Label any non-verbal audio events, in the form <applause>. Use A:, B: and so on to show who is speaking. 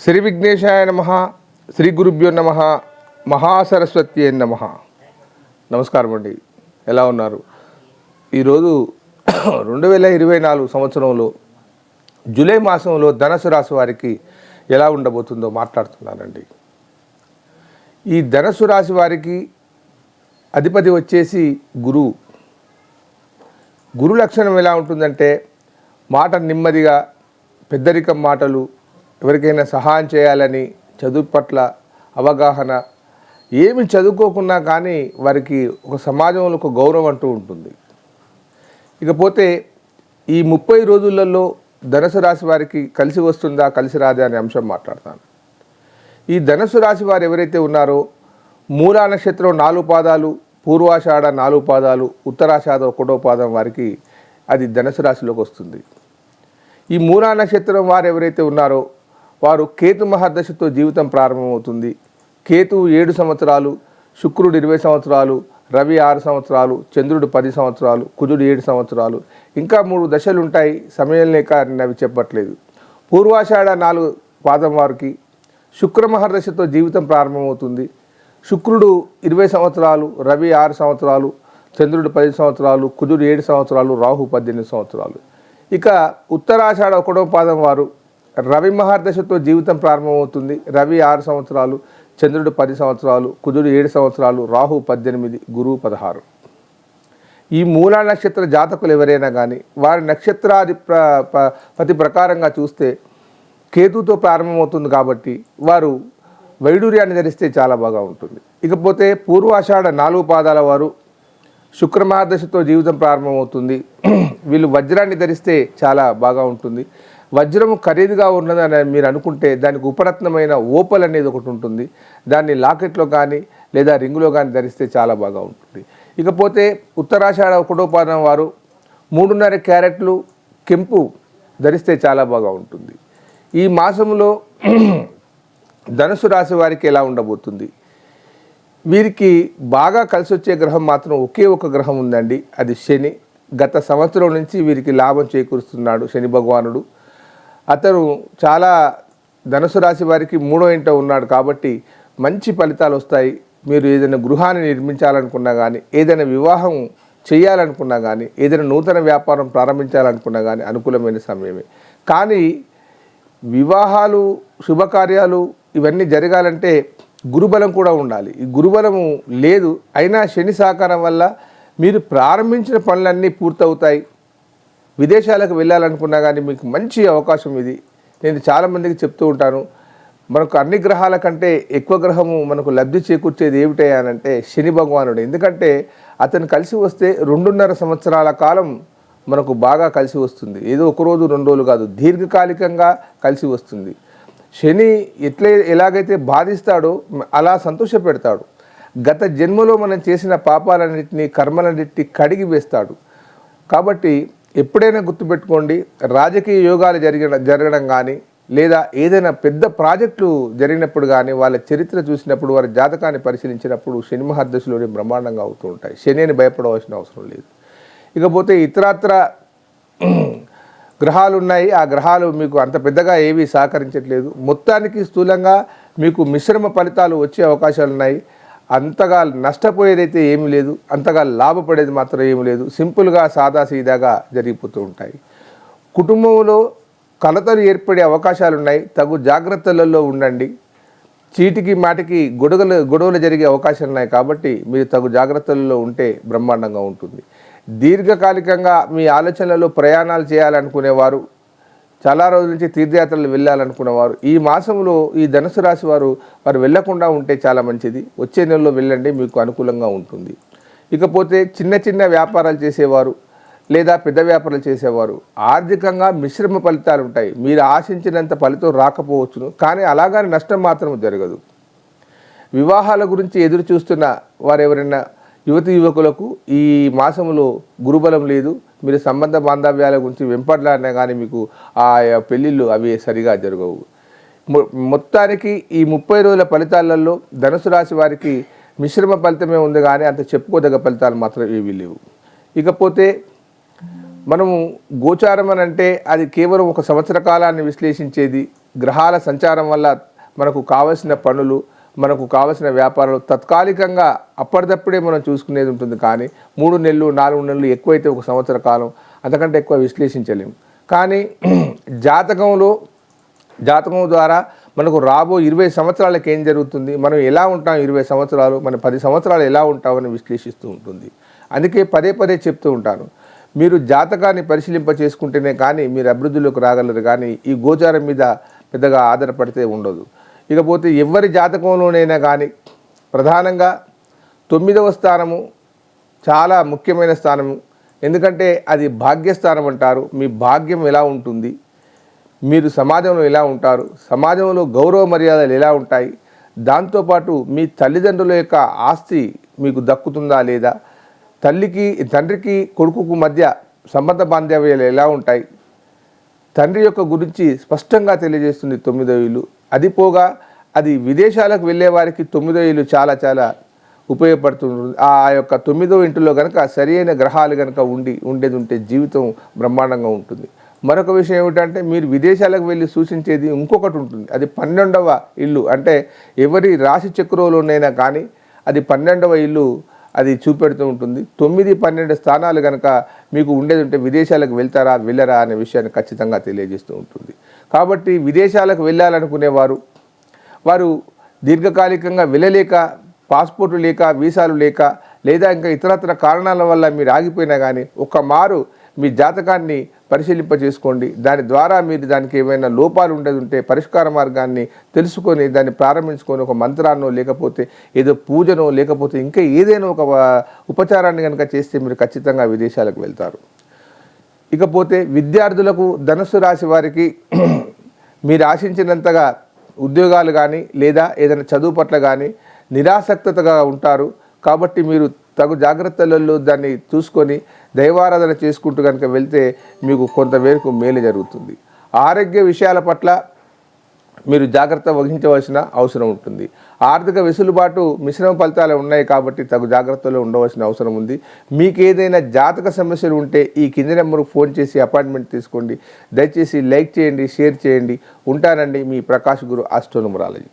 A: శ్రీ విఘ్నేశాయ నమ శ్రీ గురుభ్యో నమ మహాసరస్వతి నమ. నమస్కారం అండి. ఎలా ఉన్నారు? ఈరోజు <clears throat> రెండు వేల ఇరవై నాలుగు సంవత్సరంలో జూలై మాసంలో ధనసు రాశి వారికి ఎలా ఉండబోతుందో మాట్లాడుతున్నానండి. ఈ ధనసు రాశి వారికి అధిపతి వచ్చేసి గురువు గురు లక్షణం ఎలా ఉంటుందంటే మాట నెమ్మదిగా పెద్దరికం మాటలు ఎవరికైనా సహాయం చేయాలని చదువు పట్ల అవగాహన ఏమి చదువుకోకున్నా కానీ వారికి ఒక సమాజంలో ఒక గౌరవం అంటూ ఉంటుంది. ఇకపోతే ఈ ముప్పై రోజులలో ధనుసు రాశి వారికి కలిసి వస్తుందా కలిసి రాదా అనే అంశం మాట్లాడతాను. ఈ ధనుసు రాశి వారు ఎవరైతే ఉన్నారో మూలా నక్షత్రం నాలుగు పాదాలు పూర్వాషాఢ నాలుగు పాదాలు ఉత్తరాషాఢ ఒకటో పాదం వారికి అది ధనుసు రాశిలోకి వస్తుంది. ఈ మూలా నక్షత్రం వారు ఎవరైతే ఉన్నారో వారు కేతు మహర్దశతో జీవితం ప్రారంభమవుతుంది. కేతు ఏడు సంవత్సరాలు శుక్రుడు ఇరవై సంవత్సరాలు రవి ఆరు సంవత్సరాలు చంద్రుడు పది సంవత్సరాలు కుజుడు ఏడు సంవత్సరాలు. ఇంకా మూడు దశలు ఉంటాయి సమయం లేక నేను అవి చెప్పట్లేదు. పూర్వాషాఢ నాలుగు పాదం వారికి శుక్ర మహర్దశతో జీవితం ప్రారంభమవుతుంది. శుక్రుడు ఇరవై సంవత్సరాలు రవి ఆరు సంవత్సరాలు చంద్రుడు పది సంవత్సరాలు కుజుడు ఏడు సంవత్సరాలు రాహు పద్దెనిమిది సంవత్సరాలు. ఇక ఉత్తరాషాఢ ఒకటో పాదం వారు రవి మహర్దశతో జీవితం ప్రారంభమవుతుంది. రవి ఆరు సంవత్సరాలు చంద్రుడు పది సంవత్సరాలు కుజుడు ఏడు సంవత్సరాలు రాహు పద్దెనిమిది గురువు పదహారు. ఈ మూలా నక్షత్ర జాతకులు ఎవరైనా కానీ వారి నక్షత్రాది ప్ర ప- ప్రకారంగా చూస్తే కేతుతో ప్రారంభమవుతుంది కాబట్టి వారు వైడూర్యాన్ని ధరిస్తే చాలా బాగా ఉంటుంది. ఇకపోతే పూర్వాషాఢ నాలుగు పాదాల వారు శుక్రమహాదశతో జీవితం ప్రారంభమవుతుంది. వీళ్ళు వజ్రాన్ని ధరిస్తే చాలా బాగా ఉంటుంది. వజ్రం ఖరీదుగా ఉన్నదని మీరు అనుకుంటే దానికి ఉపరత్నమైన ఓపల్ అనేది ఒకటి ఉంటుంది. దాన్ని లాకెట్లో కానీ లేదా రింగులో కానీ ధరిస్తే చాలా బాగా ఉంటుంది. ఇకపోతే ఉత్తరాషాఢ కుటుంబపాదం వారు మూడున్నర క్యారెట్లు కెంపు ధరిస్తే చాలా బాగా ఉంటుంది. ఈ మాసంలో <clears throat> ధనుసు రాశి వారికి ఎలా ఉండబోతుంది? వీరికి బాగా కలిసి వచ్చే గ్రహం మాత్రం ఒకే ఒక గ్రహం ఉందండి. అది శని. గత సంవత్సరం నుంచి వీరికి లాభం చేకూరుస్తున్నాడు శని భగవానుడు. అతను చాలా ధనుసు రాశి వారికి మూడో ఇంట ఉన్నాడు కాబట్టి మంచి ఫలితాలు వస్తాయి. మీరు ఏదైనా గృహాన్ని నిర్మించాలనుకున్నా కానీ ఏదైనా వివాహం చేయాలనుకున్నా కానీ ఏదైనా నూతన వ్యాపారం ప్రారంభించాలనుకున్నా కానీ అనుకూలమైన సమయమే. కానీ వివాహాలు శుభకార్యాలు ఇవన్నీ జరగాలంటే గురుబలం కూడా ఉండాలి. ఈ గురుబలము లేదు అయినా శని సహకారం వల్ల మీరు ప్రారంభించిన పనులన్నీ పూర్తవుతాయి. విదేశాలకు వెళ్ళాలనుకున్నా కానీ మీకు మంచి అవకాశం ఇది. నేను చాలామందికి చెప్తూ ఉంటాను మనకు అన్ని గ్రహాల కంటే ఎక్కువ గ్రహము మనకు లబ్ధి చేకూర్చేది ఏమిటంటే శని భగవానుడు. ఎందుకంటే అతను కలిసి వస్తే రెండున్నర సంవత్సరాల కాలం మనకు బాగా కలిసి వస్తుంది. ఏదో ఒక రోజు రెండు రోజులు కాదు దీర్ఘకాలికంగా కలిసి వస్తుంది. శని ఎట్లే ఎలాగైతే బాధిస్తాడో అలా సంతోష పెడతాడు గత జన్మలో మనం చేసిన పాపాలన్నింటినీ కర్మలన్నింటినీ కడిగి వేస్తాడు కాబట్టి ఎప్పుడైనా గుర్తుపెట్టుకోండి రాజకీయ యోగాలు జరిగిన జరగడం కానీ లేదా ఏదైనా పెద్ద ప్రాజెక్టులు జరిగినప్పుడు కానీ వాళ్ళ చరిత్ర చూసినప్పుడు వారి జాతకాన్ని పరిశీలించినప్పుడు శని మహర్దశలోనే బ్రహ్మాండంగా అవుతూ ఉంటాయి. శని అని భయపడవలసిన అవసరం లేదు. ఇకపోతే ఇతరత్ర <clears throat> గ్రహాలు ఉన్నాయి ఆ గ్రహాలు మీకు అంత పెద్దగా ఏవి సహకరించట్లేదు. మొత్తానికి స్థూలంగా మీకు మిశ్రమ ఫలితాలు వచ్చే అవకాశాలు ఉన్నాయి అంతగా నష్టపోయేదైతే ఏమీ లేదు అంతగా లాభపడేది మాత్రం ఏమీ లేదు సింపుల్గా సాదాసీదాగా జరిగిపోతూ ఉంటాయి. కుటుంబంలో కలతలు ఏర్పడే అవకాశాలు ఉన్నాయి తగు జాగ్రత్తలలో ఉండండి. చీటికి మాటికి గొడవలు గొడవలు జరిగే అవకాశాలు ఉన్నాయి కాబట్టి మీరు తగు జాగ్రత్తలలో ఉంటే బ్రహ్మాండంగా ఉంటుంది. దీర్ఘకాలికంగా మీ ఆలోచనలలో ప్రయాణాలు చేయాలనుకునేవారు చాలా రోజుల నుంచి తీర్థయాత్రలు వెళ్ళాలనుకునేవారు ఈ మాసంలో ఈ ధనుసు రాశి వారు వారు వెళ్ళకుండా ఉంటే చాలా మంచిది. వచ్చే నెలలో వెళ్ళండి మీకు అనుకూలంగా ఉంటుంది. ఇకపోతే చిన్న చిన్న వ్యాపారాలు చేసేవారు లేదా పెద్ద వ్యాపారాలు చేసేవారు ఆర్థికంగా మిశ్రమ ఫలితాలు ఉంటాయి. మీరు ఆశించినంత ఫలితం రాకపోవచ్చును కానీ అలాగని నష్టం మాత్రం జరగదు. వివాహాల గురించి ఎదురు చూస్తున్న వారు ఎవరైనా యువతి యువకులకు ఈ మాసంలో గురుబలం లేదు. మీరు సంబంధ బాంధవ్యాల గురించి వెంపట్లాడినా కానీ మీకు ఆ పెళ్ళిళ్ళు అవి సరిగా జరగవు. మొ- మొత్తానికి ఈ ముప్పై రోజుల ఫలితాలలో ధనుసు రాశి వారికి మిశ్రమ ఫలితమే ఉంది కానీ అంత చెప్పుకోదగ్గ ఫలితాలు మాత్రం ఏవి లేవు. ఇకపోతే మనము గోచారం అని అంటే అది కేవలం ఒక సంవత్సర కాలాన్ని విశ్లేషించేది. గ్రహాల సంచారం వల్ల మనకు కావలసిన పనులు మనకు కావలసిన వ్యాపారాలు తత్కాలికంగా అప్పటిదప్పుడే మనం చూసుకునేది ఉంటుంది. కానీ మూడు నెలలు నాలుగు నెలలు ఎక్కువైతే ఒక సంవత్సర కాలం అంతకంటే ఎక్కువ విశ్లేషించలేము. కానీ <clears throat> జాతకంలో జాతకం ద్వారా మనకు రాబో ఇరవై సంవత్సరాలకు ఏం జరుగుతుంది? మనం ఎలా ఉంటాం ఇరవై సంవత్సరాలు? మన పది సంవత్సరాలు ఎలా ఉంటామని విశ్లేషిస్తూ ఉంటుంది. అందుకే పదే పదే చెప్తూ ఉంటాను. మీరు జాతకాన్ని పరిశీలింప చేసుకుంటేనే కానీ మీరు అభివృద్ధిలోకి రాగలరు. కానీ ఈ గోచారం మీద పెద్దగా ఆధారపడితే ఉండదు. ఇకపోతే ఎవరి జాతకంలోనైనా కానీ ప్రధానంగా తొమ్మిదవ స్థానము చాలా ముఖ్యమైన స్థానము. ఎందుకంటే అది భాగ్యస్థానం అంటారు. మీ భాగ్యం ఎలా ఉంటుంది? మీరు సమాజంలో ఎలా ఉంటారు? సమాజంలో గౌరవ మర్యాదలు ఎలా ఉంటాయి? దాంతోపాటు మీ తల్లిదండ్రుల యొక్క ఆస్తి మీకు దక్కుతుందా లేదా? తల్లికి తండ్రికి కొడుకుకు మధ్య సంబంధ బాంధవ్యాలు ఎలా ఉంటాయి? తండ్రి యొక్క గురించి స్పష్టంగా తెలియజేస్తుంది తొమ్మిదో ఇల్లు అది పోగా అది విదేశాలకు వెళ్ళే వారికి తొమ్మిదో ఇల్లు చాలా చాలా ఉపయోగపడుతుంది. ఆ యొక్క తొమ్మిదో ఇంటిలో కనుక సరి అయిన గ్రహాలు కనుక ఉండి ఉండేది ఉంటే జీవితం బ్రహ్మాండంగా ఉంటుంది. మరొక విషయం ఏమిటంటే మీరు విదేశాలకు వెళ్ళి సూచించేది ఇంకొకటి ఉంటుంది. అది పన్నెండవ ఇల్లు. అంటే ఎవరి రాశి చక్రంలోనైనా కానీ అది పన్నెండవ ఇల్లు అది చూపెడుతూ ఉంటుంది. తొమ్మిది పన్నెండు స్థానాలు కనుక మీకు ఉండేది ఉంటే విదేశాలకు వెళ్తారా వెళ్ళరా అనే విషయాన్ని ఖచ్చితంగా తెలియజేస్తూ ఉంటుంది. కాబట్టి విదేశాలకు వెళ్ళాలనుకునేవారు వారు దీర్ఘకాలికంగా వెళ్ళలేక పాస్పోర్టు లేక వీసాలు లేక లేదా ఇంకా ఇతరత్ర కారణాల వల్ల మీరు ఆగిపోయినా కానీ ఒక మారు మీ జాతకాన్ని పరిశీలింప చేసుకోండి దాని ద్వారా మీరు దానికి ఏమైనా లోపాలు ఉండేది ఉంటే పరిష్కార మార్గాన్ని తెలుసుకొని దాన్ని ప్రారంభించుకొని ఒక మంత్రాన్నో లేకపోతే ఏదో పూజనో లేకపోతే ఇంకా ఏదైనా ఒక ఉపచారాన్ని కనుక చేస్తే మీరు ఖచ్చితంగా విదేశాలకు వెళ్తారు. ఇకపోతే విద్యార్థులకు ధనుసు రాశి వారికి <clears throat> మీరు ఆశించినంతగా ఉద్యోగాలు కానీ లేదా ఏదైనా చదువు పట్ల కానీ నిరాసక్తగా ఉంటారు. కాబట్టి మీరు తగు జాగ్రత్తలలో దాన్ని చూసుకొని దైవారాధన చేసుకుంటూ కనుక వెళ్తే మీకు కొంతమేరకు మేలు జరుగుతుంది. ఆరోగ్య విషయాల పట్ల మీరు జాగ్రత్త వహించవలసిన అవసరం ఉంటుంది. ఆర్థిక వెసులుబాటు మిశ్రమ ఫలితాలు ఉన్నాయి కాబట్టి తగు జాగ్రత్తలో ఉండవలసిన అవసరం ఉంది. మీకు ఏదైనా జాతక సమస్యలు ఉంటే ఈ కింది నెంబర్కు ఫోన్ చేసి అపాయింట్మెంట్ తీసుకోండి. దయచేసి లైక్ చేయండి షేర్ చేయండి. ఉంటానండి మీ ప్రకాష్ గురు ఆస్ట్రోనమరాలజీ.